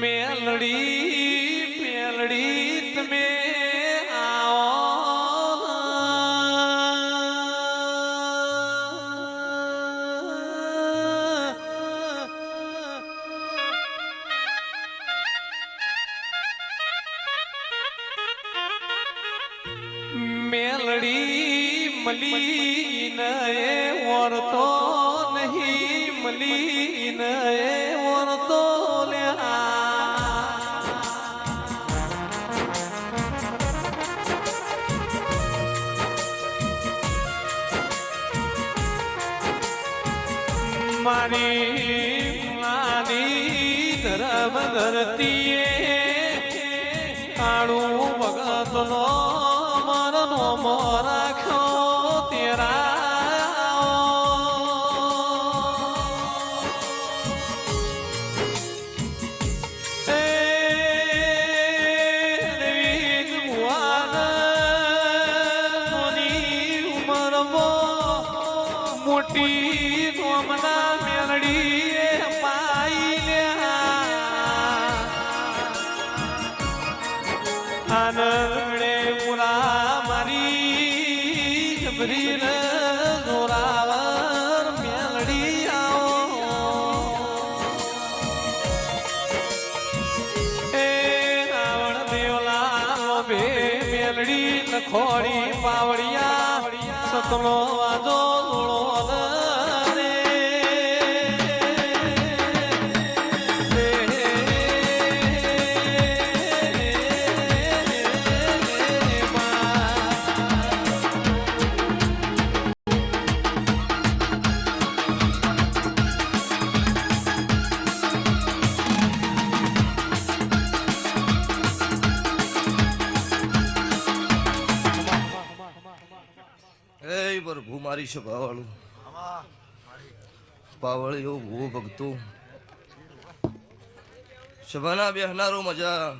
મેલડી પેલડી તમે મેલડી મલીન એ ઓરતો નહીં મલી એ મારી નાની ધરમ ધરતીએ. કાળું ભગતનો મરનો રાખ્યો જબરી જોરાવર મેલડી આવો એ રાવણ દેવલા બે મેલડી ખોડી પાવડિયા સતનો એ છે પાવાળું સભાવાળું પાવળીઓ ભૂ સભાના બેહનારો મજા.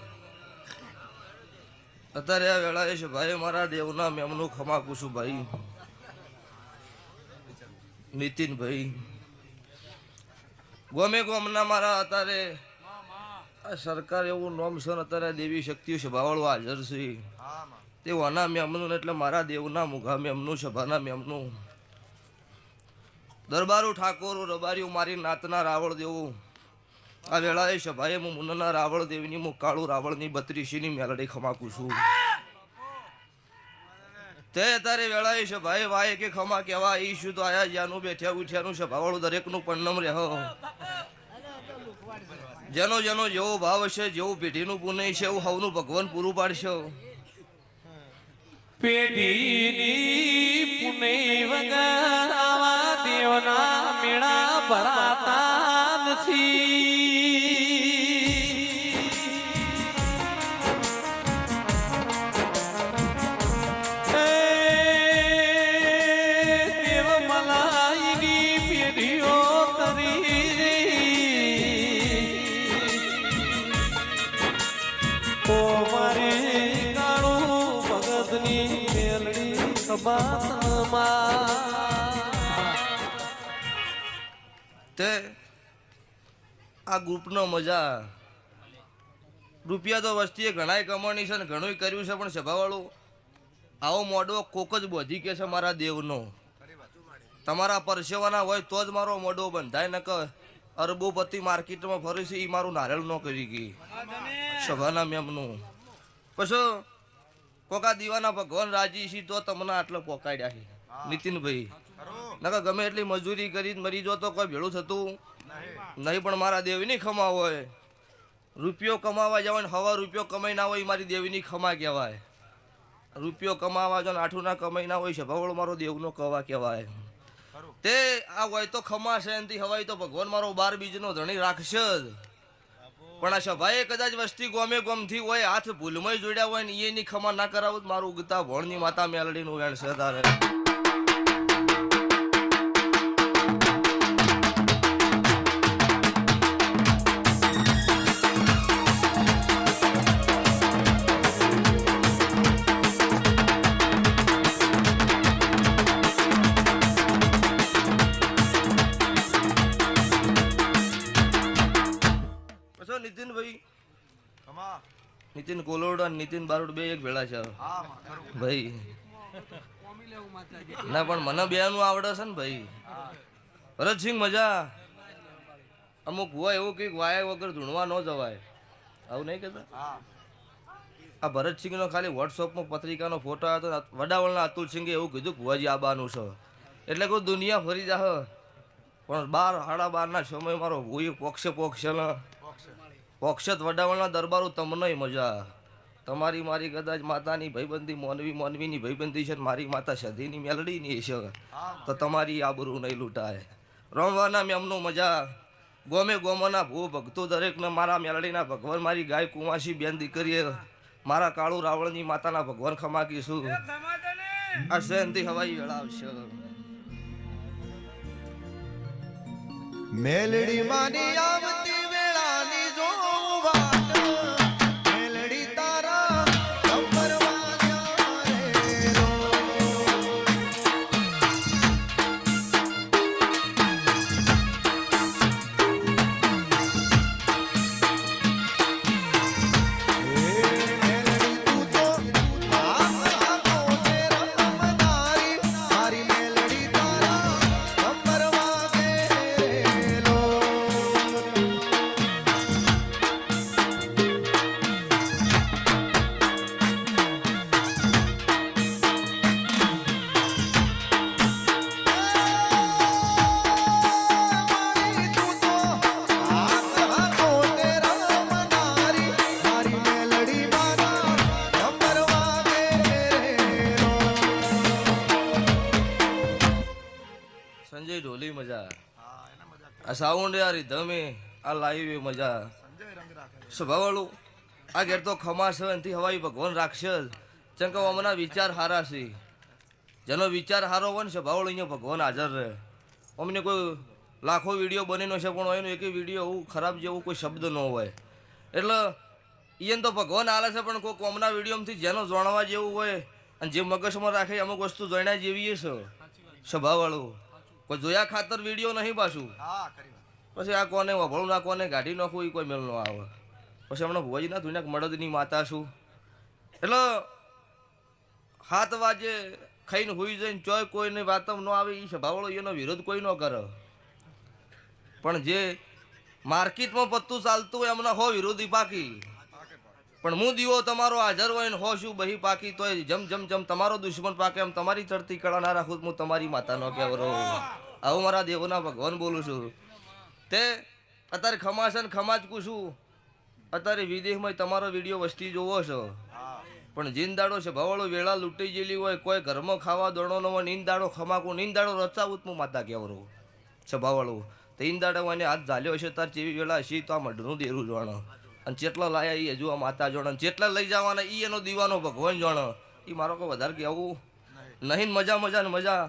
અત્યારે આ વેળાએ સભાએ મારા દેવના મેમનું ખમા કુશું ભાઈ. નીતિનભાઈ. ગમે ગોમના મારા અત્યારે આ સરકાર એવું નોમ છે અત્યારે દેવી શક્તિઓ સભાવાળો હાજર છે. તે વાના મેમનું એટલે મારા દેવના મુઘા મેમનું સભાના મેમનું. દરબારો ઠાકોર, રબારીઓ મારી નાતના રાવળ દેવું. આ વેળાએ સભાએ હું મુન્નના રાવળ દેવની હું કાળું રાવળની બત્રીસીની મેલડી ખમાકું છું. તે અત્યારે વેળાએ સભાએ વાય કે ખમા કેવા ઈશુ તો આયા જ્યાંનું બેઠ્યા ઉઠ્યાનું સભાવાળું દરેકનું પન્નમ રહો જેનો જેનો જેવો ભાવ હશે, જેવું પેઢીનું પુણ્ય છે એવું હવનું ભગવાન પૂરું પાડશે. પેઢીની પુને વગર આવા દેવના મેળા ભરાતા નથી. તે આ ગ્રુપનો મજા. રૂપિયા તો વસ્તીએ ઘણાય કમાણી છે ને ઘણું કર્યું છે, પણ સભાવાળું, આવો મોડો કોક જ બોધી કે છે મારા દેવનો. તમારા પરસેવાના હોય તો જ મારો મોડો બંધાય ન કે અરબોપતિ માર્કેટમાં ફરી છે એ મારું નારેલ ન કરી ગઈ. સભાના મેમનું. પછી કોકા દીવાના ભગવાન રાજી છે તો તમને આટલો પોકાડ્યા છે, નીતિનભાઈ. નકર ગમે એટલી મજૂરી કરી મરી જો તો કોઈ ભેળું થતું નહીં. પણ મારા દેવીની ખમા હોય. રૂપિયો કમાવા જવાય ને હવા રૂપિયો કમાઈ ના હોય મારી દેવીની ખમા કહેવાય. રૂપિયો કમાવા જો આઠું ના કમાઈ ના હોય છે ભવળ મારો દેવનો કવા કહેવાય. તે આ હોય તો ખમા છે એનથી હવાય તો ભગવાન મારો બાર બીજનો ધણી રાખશે જ. પણ આ સભાએ કદાચ વસ્તી ગોમે ગોમથી હોય હાથ ભૂલમાં જોડ્યા હોય ને એની ખમા ના કરાવું મારું ઉગતા ભણની માતા મેલડીનું વેણ છે તારે. નીતિન બારોડ બે એક ભેળા છે ભાઈ. ના પણ મને બે નું આવડે છે ને ભાઈ. ભરતસિંહ મજા. અમુક હોય એવું કંઈક વાયા વગર ધૂણવા ન જવાય. આવું નહીં કહેતા? આ ભરતસિંહનો ખાલી વોટ્સઅપમાં પત્રિકાનો ફોટો આવ્યો હતો વડાવળના અતુલસિંહે એવું કીધું ભુવાજી આબાનું છે. એટલે કોઈ દુનિયા ફરી જાહ. પણ બાર સાડા બારના સમય મારો ભૂઈ પોક્ષે પોક્ષે પોક્ષત વડાવળના દરબારો તમને મજા. તમારી મારી કદાચ માતાની ભાઈબંધી મોનવી મોનવીની ભાઈબંધી છે ને મારી માતા સધીની મેલડીની છે. તો તમારી આબરૂ નહીં લૂંટાય. રમવાના મેમનું મજા. ગોમે ગોમોના ભૂ ભક્તો દરેકને મારા મેલડીના ભગવાન મારી ગાય કુંવાસી બેન દીકરીએ મારા કાળુ રાવણની માતાના ભગવાન ખમાકીશું આ જયંતિ હવાઈ વેળાવશે. મેલડી માની આવતી આ સાઉન્ડ આ રીધમે આ લાઈવ મજા. સ્વભાવવાળું આ ઘેર તો ખમાશે એનાથી હવાઈ ભગવાન રાખશે જ. ચમ કે અમના વિચાર હારા છે. જેનો વિચાર હારો હોય ને સ્વભાવવાળો અહીંયા ભગવાન હાજર રહે. અમને કોઈ લાખો વીડિયો બનેલો છે, પણ એનો એક વીડિયો એવું ખરાબ જેવું કોઈ શબ્દ ન હોય. એટલે એને તો ભગવાન હાલે છે, પણ કોઈ કોમના વિડીયોમાંથી જેનો જાણવા જેવું હોય અને જે મગજમાં રાખે અમુક વસ્તુ જાણ્યા જેવી છે. સ્વભાવવાળું કોઈ જોયા ખાતર વીડિયો નહીં પાછું? પછી આ કોને વભળું ના કોને ગાઢી નાખવું એ કોઈ મેળ ન આવે. પછી હમણાં ભુવાજી ના ધુના મળદની માતા છું. એટલે હાથ વાજે ખાઈને હોઈ જઈને ચોય કોઈને વાતમ ન આવે એ સ્વભાવવાળો એનો વિરોધ કોઈ ન કરે. પણ જે માર્કેટમાં પત્તું ચાલતું હોય એમના હો વિરોધી પાકી. પણ હું દીવો તમારો હાજર હોય ને હો શું બહી પાકી તોય જમ જમ જમ તમારો દુશ્મન પાકે એમ તમારી ચડતી કળા ના રાખું હું તમારી માતાનો કહેવરો આવું મારા દેવોના ભગવાન બોલું છું. તે અત્યારે ખમાસન છે ને ખમા જ પૂછું અત્યારે વિદેશમાં તમારો વીડિયો વસ્તી જોવો છો. પણ જીનદાડો છે, ભવાળો વેળા લૂંટી ગયેલી હોય, કોઈ ઘરમાં ખાવા દોડો ન હોય નીંદાડો ખમાકું નીંદાડો રચાવું હું માતા કહેવરો છે. ભાવાળું. તો ઈંદાડો મને હાથ ઝાલ્યો છે તાર જેવી વેળા હશે તો આ મઢનું દેરું જોણ અને જેટલા લાયા એ હજુ આ માતા જોડે. જેટલા લઈ જવાના એ એનો દીવાનો ભગવાન જોણ. એ મારો કોઈ વધારે કહેવું નહીં મજા મજા ને મજા.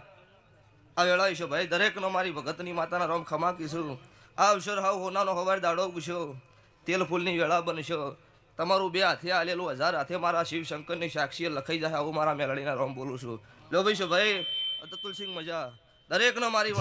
આ વેળા છે ભાઈ દરેકનો મારી ભગતની માતાના રોમ ખમા કીશું. આ અવસર હાવ હોનાનો હવાર દાડો પૂછ્યો તેલ ફૂલની વેળા બનશો તમારું બે હાથે આલેલું હજાર હાથે મારા શિવ શંકરની સાક્ષીએ લખાઈ જાય આવું મારા મેળડીના રોમ બોલું છું. લો ભાઈ ભાઈ? અતુલસિંહ મજા. દરેકનો મારી